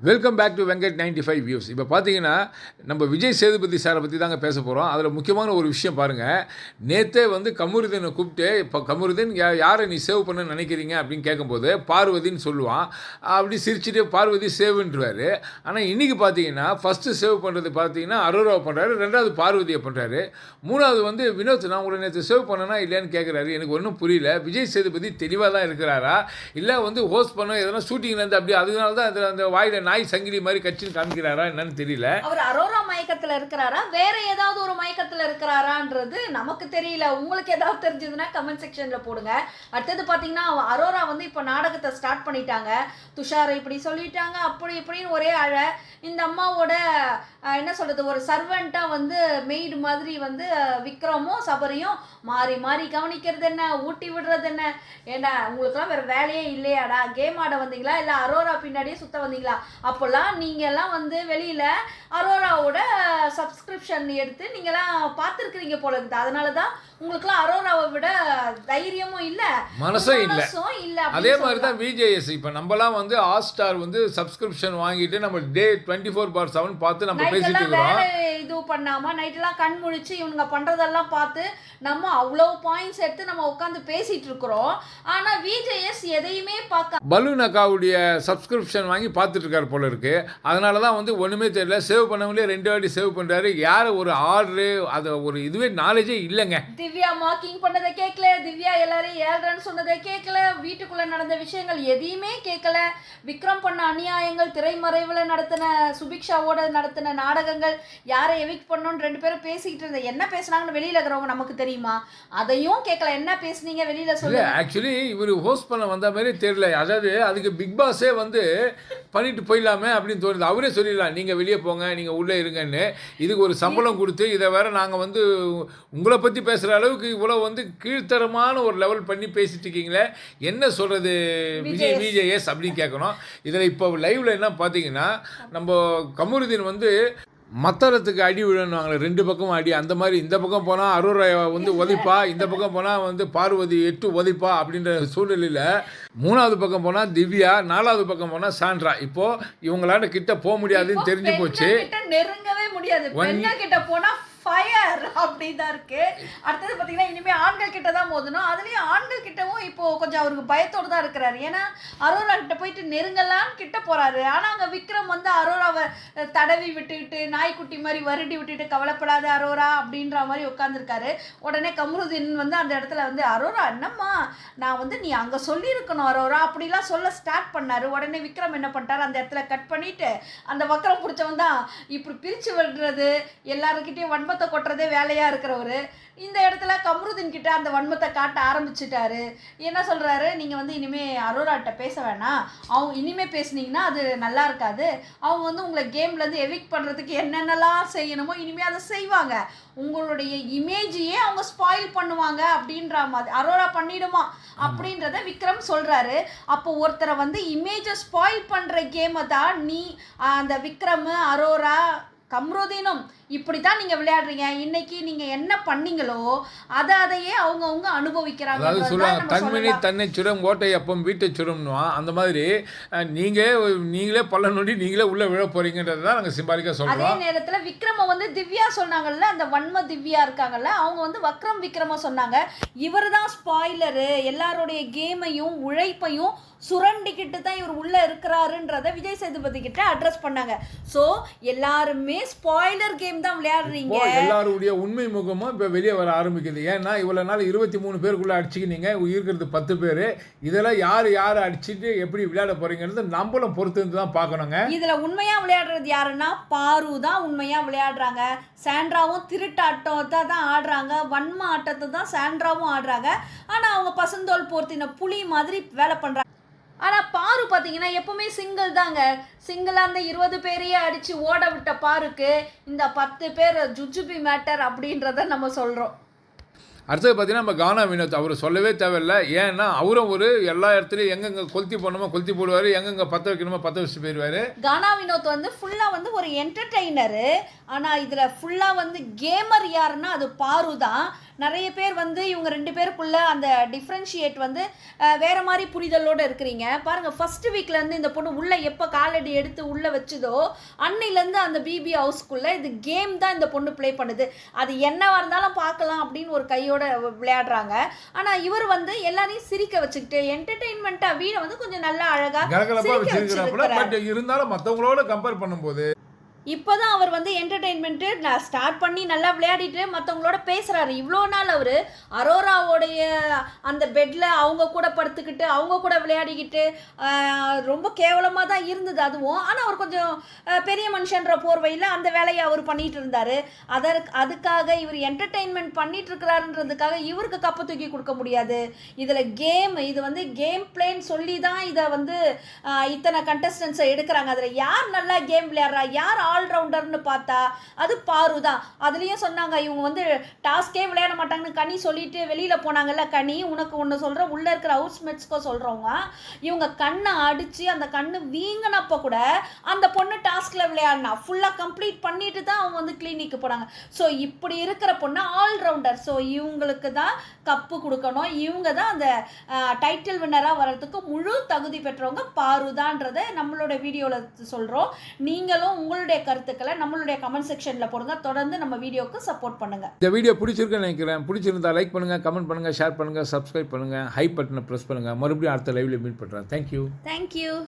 Welcome back to Venkat ninety five views இப்போ பார்த்தீங்கன்னா நம்ம விஜய் சேதுபதி சாரை பற்றி தாங்க பேச போகிறோம் அதில் முக்கியமான ஒரு விஷயம் பாருங்கள் நேற்றே வந்து கமருதீனை கூப்பிட்டு இப்போ கமருதீன் யா யாரை நீ சேவ் பண்ண நினைக்கிறீங்க? அப்படின்னு கேட்கும்போது பார்வதின்னு சொல்லுவான். அப்படி சிரிச்சுட்டு பார்வதி சேவ்ன்றுவார். ஆனால் இன்றைக்கி பார்த்தீங்கன்னா ஃபஸ்ட்டு சேவ் பண்ணுறது பார்த்தீங்கன்னா அரோராவை பண்ணுறாரு ரெண்டாவது பார்வதியை பண்ணுறாரு மூணாவது வந்து வினோத் நான் உங்களை நேற்று சேவ் பண்ணனா இல்லையான்னு கேட்குறாரு எனக்கு ஒன்றும் புரியல. விஜய் சேதுபதி தெளிவாக தான் இருக்கிறாரா? இல்லை வந்து ஹோஸ்ட் பண்ண எதனா ஷூட்டிங்லேருந்து அப்படி அதனால தான் அந்த அந்த வாயில் நாய் சங்கிலி மாதிரி கட்சின்னு காமிக்கிறாரா என்னன்னு தெரியல. அவர் அரோரா மயக்கத்தில் இருக்கிறாரா? வேற ஏதாவது ஒரு மயக்கத்தில் இருக்கிறாரான்றது நமக்கு தெரியல. உங்களுக்கு ஏதாவது தெரிஞ்சதுன்னா கமெண்ட் செக்ஷனில் போடுங்க. அடுத்தது பார்த்தீங்கன்னா அரோரா வந்து இப்போ நாடகத்தை ஸ்டார்ட் பண்ணிட்டாங்க. துஷாரை இப்படி சொல்லிட்டாங்க அப்படி இப்படின்னு ஒரே அழ இந்த அம்மாவோட என்ன சொல்கிறது ஒரு சர்வெண்ட்டாக வந்து மெய்டு மாதிரி வந்து விக்ரமும் சபரியும் மாறி மாறி கவனிக்கிறது என்ன? ஊட்டி விடுறது என்ன? ஏன்னா உங்களுக்குலாம் வேற வேலையே இல்லையாடா? கேம் ஆட வந்தீங்களா? இல்லை அரோரா பின்னாடியே சுத்த வந்தீங்களா? அப்போல்லாம் நீங்க எல்லாம் வந்து வெளியில அரோராவோட சப்ஸ்கிரிப்ஷன் எடுத்து நீங்கெல்லாம் பார்த்துருக்கிறீங்க போல இருக்குது அதனால தான் உங்களுக்குலாம் அரோராவை விட தைரியமும் இல்ல மனசும் இல்லை. அதே மாதிரி. தான் விஜேஎஸ் இப்போ நம்மலாம் வந்து ஹாட் ஸ்டார் வந்து சப்ஸ்கிரிப்ஷன் வாங்கிட்டு நம்ம டே டுவெண்ட்டி ஃபோர் பார் செவன் பார்த்து நம்ம பேசிட்டு இருக்கிறோம். இது பண்ணாம நைட் எல்லாம் கண் முழிச்சு இவனுங்க பண்றதெல்லாம் பார்த்து நம்ம அவ்வளவு பாயிண்ட்ஸ் எடுத்து நம்ம உட்காந்து பேசிட்டு இருக்கிறோம். ஆனா விஜேஎஸ் எதையுமே பார்க்க பலூன் அக்காவுடைய சப்ஸ்கிரிப்ஷன் வாங்கி பார்த்துட்டு இருக்காரு போல இருக்கு. அதனால தான் வந்து ஒன்றுமே தெரியல. சேவ் பண்ணவங்களே ரெண்டு வாட்டி சேவ் பண்ணுறாரு யார் ஒரு ஆர்டரு அது ஒரு இதுவே நாலேஜே இல்லைங்க. திவ்யா மார்க்கிங் பண்ணதை கேட்கல திவ்யா எல்லாரையும் ஏழ்றன்னு சொன்னதை கேட்கல வீட்டுக்குள்ள நடந்த விஷயங்கள் எதையுமே கேட்கல விக்ரம் பண்ண அநியாயங்கள் திரைமறைவுல நடத்தின சுபிக்ஷாவோட நடத்தின நாடகங்கள் யாரை எவிக் பண்ணோன்னு ரெண்டு பேரும் பேசிக்கிட்டு இருந்த என்ன பேசுனாங்கன்னு வெளியில இருக்கிறவங்க நமக்கு தெரியுமா? அதையும் கேட்கல என்ன பேசுனீங்க வெளியில சொல்லு ஆக்சுவலி இவர் ஹோஸ்ட் பண்ண வந்த மாதிரி தெரியல. அதாவது அதுக்கு பிக் பாஸே வந்து பண்ணிட்டு போயிடலாமே அப்படின்னு தோணுது. அவரே சொல்லிடலாம் நீங்கள் வெளியே போங்க நீங்கள் உள்ளே இருங்கன்னு. இதுக்கு ஒரு சம்பளம் கொடுத்து இதை வேற நாங்கள் வந்து உங்களை பற்றி பேசுகிற அளவுக்கு இவ்வளோ வந்து கீழ்த்தரமான ஒரு லெவல் பண்ணி பேசிட்டு இருக்கீங்களே. என்ன சொல்கிறது விஜய் விஜேஎஸ் அப்படின்னு கேட்கணும். இதில் இப்போ லைவில் என்ன பார்த்தீங்கன்னா நம்ம கமருதீன் வந்து மத்தளத்துக்கு அடி விழணுவாங்களே ரெண்டு பக்கமும் அடி. அந்த மாதிரி இந்த பக்கம் போனால் அருரை வந்து உதைப்பா இந்த பக்கம் போனால் வந்து பார்வதி எட்டு உதைப்பா அப்படின்ற சூழ்நிலையில் மூணாவது பக்கம் போனால் திவ்யா நாலாவது பக்கம் போனால் சாண்ட்ரா. இப்போது இவங்களால கிட்ட போக முடியாதுன்னு தெரிஞ்சு போச்சு. நெருங்கவே முடியாது. கிட்ட போனா ஃபயர் அப்படிதான் இருக்கு. அடுத்தது பார்த்தீங்கன்னா இனிமேல் ஆண்கள் கிட்ட தான் மோதணும். அதுலேயும் ஆண்கள் கிட்டவும் இப்போ கொஞ்சம் அவருக்கு பயத்தோடு தான் இருக்கிறாரு. ஏன்னா அரோரா கிட்ட போயிட்டு நெருங்கலான்னு கிட்ட போறாரு. ஆனால் அங்கே விக்ரம் வந்து அரோராவை தடவி விட்டுக்கிட்டு நாய்க்குட்டி மாதிரி வருடி விட்டுட்டு கவலைப்படாத அரோரா அப்படின்ற மாதிரி உட்காந்துருக்காரு உடனே கமருதீன் வந்து அந்த இடத்துல வந்து அரோரா என்னம்மா? நான் வந்து நீ அங்கே சொல்லியிருக்கணும் அரோரா. அப்படிலாம் சொல்ல ஸ்டார்ட் பண்ணாரு. உடனே விக்ரம் என்ன பண்ணிட்டாரு? அந்த இடத்துல கட் பண்ணிட்டு அந்த வக்கரம் பிடிச்சவன் தான். இப்படி பிரிச்சு விடுறது எல்லாருக்கிட்டையும் வன்மத்தை கொட்டுறதே வேலையா இருக்கிறவரு. இந்த இடத்துல கம்ருதீன் கிட்ட அந்த வன்மத்தை காட்ட ஆரம்பிச்சிட்டாரு. என்ன சொல்றாரு? நீங்க வந்து இனிமே அரோராட்ட பேச வேணாம் அவங்க இனிமே பேசுனீங்கன்னா அது நல்லா இருக்காது. அவங்க வந்து உங்களை கேம்ல இருந்து எவிக் பண்றதுக்கு என்னென்னலாம் செய்யணுமோ இனிமே அதை செய்வாங்க. உங்களுடைய இமேஜையே அவங்க ஸ்பாயில் பண்ணுவாங்க அப்படின்ற மாதிரி. அரோரா பண்ணிடுமா? அப்படின்றத விக்ரம் சொல்றாரு. அப்போ ஒருத்தரை வந்து இமேஜை ஸ்பாயில் பண்ற கேமை தான் நீ அந்த விக்ரம் அரோரா கம்ருதீனும் இப்படி தான் நீங்கள் விளையாடுறீங்க. இன்னைக்கு நீங்கள் என்ன பண்ணீங்களோ அதை அதையே அவங்கவுங்க அனுபவிக்கிறாங்க. அதாவது சொல்லுவாங்க தன்மணி தன்னை சுரம் ஓட்டை அப்பம் வீட்டை சுரம்னுவான் அந்த மாதிரி நீங்களே நீங்களே பல்ல நொண்டி நீங்களே உள்ளே விழ போறீங்கன்றது தான் நாங்கள் சிம்பாலிக்காக அதே சொல்கிறோம் நேரத்துல விக்ரம வந்து திவ்யா சொன்னாங்கல்ல அந்த வன்ம திவ்யா இருக்காங்கல்ல அவங்க வந்து வக்ரம் விக்ரம சொன்னாங்க. இவர் தான் ஸ்பாய்லரு எல்லாருடைய கேமையும் உழைப்பையும் சுரண்டிக்கிட்டு தான் இவர் உள்ள இருக்கிறாருன்றத விஜய் சேதுபதி கிட்ட அட்ரஸ் பண்ணாங்க. சோ எல்லாருமே ஸ்பாய்லர் கேம் தான் விளையாடுறீங்க. எல்லாருடைய உண்மை முகமும் இப்போ வெளியே வர ஆரம்பிக்குது. ஏன்னா இவ்வளோ நாள் இருபத்தி மூணு பேருக்குள்ளே அடிச்சுக்கினீங்க இருக்கிறது பத்து பேர். இதெல்லாம் யார் யார் அடிச்சுட்டு எப்படி விளையாட போறீங்கிறது நம்மளும் பொறுத்து இருந்து தான் பார்க்கணுங்க. இதுல உண்மையா விளையாடுறது யாருன்னா பாரு தான் உண்மையா விளையாடுறாங்க. சாண்ட்ராவும் திருட்டாட்டத்தை தான் ஆடுறாங்க. வன்ம ஆட்டத்தை தான் சாண்ட்ராவும் ஆடுறாங்க. ஆனா அவங்க பசந்தோல் போர்த்தின புலி மாதிரி வேலை பண்றாங்க. ஆனா பார்த்தீங்கன்னா பாத்தீங்கன்னா எப்பவுமே சிங்கிள் தாங்க. சிங்கிளா அந்த இருபது பேரையே அடிச்சு ஓட விட்ட பாருக்கு இந்த பத்து பேர் ஜுஜுபி மேட்டர் அப்படின்றத நம்ம சொல்றோம். அடுத்தது பார்த்தீங்கன்னா நம்ம கானா வினோத் அவர் சொல்லவே தேவையில்லை. ஏன்னா அவரும் ஒரு எல்லா இடத்துலையும் எங்கெங்கே கொல்த்தி போடணுமோ கொல்த்தி போடுவார் எங்கெங்கே பற்ற வைக்கணுமோ பற்ற வச்சு போயிடுவார் கானா வினோத் வந்து ஃபுல்லாக வந்து ஒரு என்டர்டெய்னரு ஆனால் இதில் ஃபுல்லாக வந்து கேமர் யாருன்னா அது பாரு தான். நிறைய பேர் வந்து இவங்க ரெண்டு பேருக்குள்ள அந்த டிஃப்ரென்ஷியேட் வந்து வேற மாதிரி புரிதலோடு இருக்கிறீங்க. பாருங்கள் ஃபஸ்ட்டு வீக்லேருந்து இந்த பொண்ணு உள்ளே எப்போ காலடி எடுத்து உள்ளே வச்சுதோ அன்னையிலேருந்து அந்த பிபி ஹவுஸ்க்குள்ளே இது கேம் தான் இந்த பொண்ணு ப்ளே பண்ணுது. அது என்னவாக இருந்தாலும் பார்க்கலாம் அப்படின்னு ஒரு கையோட விளையாடுறாங்க ஆனா இவர் வந்து எல்லாரையும் சிரிக்க வச்சுக்கிட்டு என்டர்டெயின்மெண்ட்டா வீடை வந்து கொஞ்சம் நல்லா அழகா கலகலப்பா சிரிக்க வச்சிருக்கிறாப்புல வச்சிருக்கிறாரு. பட் இருந்தாலும் மற்றவங்களோட கம்பேர் பண்ணும்போது இப்போ தான் அவர் வந்து என்டர்டெயின்மெண்ட்டு நான் ஸ்டார்ட் பண்ணி நல்லா விளையாடிட்டு மற்றவங்களோட பேசுகிறாரு இவ்வளோ நாள் அவர் அரோராவோடைய அந்த பெட்டில் அவங்க கூட படுத்துக்கிட்டு அவங்க கூட விளையாடிக்கிட்டு ரொம்ப கேவலமாக தான் இருந்தது அதுவும். ஆனால் அவர் கொஞ்சம் பெரிய மனுஷன்ற போர்வையில் அந்த வேலையை அவர் பண்ணிகிட்டு இருந்தார். அதற்கு அதுக்காக இவர் என்டர்டெயின்மெண்ட் பண்ணிட்டு இருக்கிறாருன்றதுக்காக இவருக்கு கப்பு தூக்கி கொடுக்க முடியாது. இதில் கேம் இது வந்து கேம் பிளேன்னு சொல்லி தான் இதை வந்து இத்தனை கண்டஸ்டன்ஸை எடுக்கிறாங்க. அதில் யார் நல்லா கேம் விளையாடுறா? யார் ஆல்ரவுண்டர்னு பார்த்தா அது பாரு தான். அதுலேயும் சொன்னாங்க இவங்க வந்து டாஸ்கே விளையாட மாட்டாங்கன்னு கனி சொல்லிட்டு வெளியில் போனாங்கல்ல கனி உனக்கு ஒன்று சொல்கிறேன் உள்ளே இருக்கிற ஹவுஸ்மேட்ஸ்க்கோ சொல்கிறவங்க இவங்க கண்ணை அடித்து அந்த கண்ணு வீங்கினப்போ கூட அந்த பொண்ணு டாஸ்கில் விளையாடினா ஃபுல்லாக கம்ப்ளீட் பண்ணிட்டு தான் அவங்க வந்து கிளினிக்கு போனாங்க. ஸோ இப்படி இருக்கிற பொண்ணு ஆல்ரவுண்டர் ஸோ இவங்களுக்கு தான் கப்பு கொடுக்கணும். இவங்க தான் அந்த டைட்டில் வின்னராக வர்றதுக்கு முழு தகுதி பெற்றவங்க பாருதான்றதை நம்மளோட வீடியோவில் சொல்கிறோம் நீங்களும் உங்களுடைய கருத்துக்களை நம்மளுடைய கமெண்ட் செக்ஷனில் போடுங்க. தொடர்ந்து நம்ம வீடியோவுக்கு சப்போர்ட் பண்ணுங்கள் இந்த வீடியோ பிடிச்சிருக்குன்னு நினைக்கிறேன். பிடிச்சிருந்தா லைக் பண்ணுங்கள் கமெண்ட் பண்ணுங்கள் ஷேர் பண்ணுங்கள் சப்ஸ்கிரைப் பண்ணுங்கள் ஹை பட்டனை ப்ரெஸ் பண்ணுங்கள் மறுபடியும் அடுத்த லைவ்ல மீட் பண்ணுறேன் தேங்க்யூ தேங்க்யூ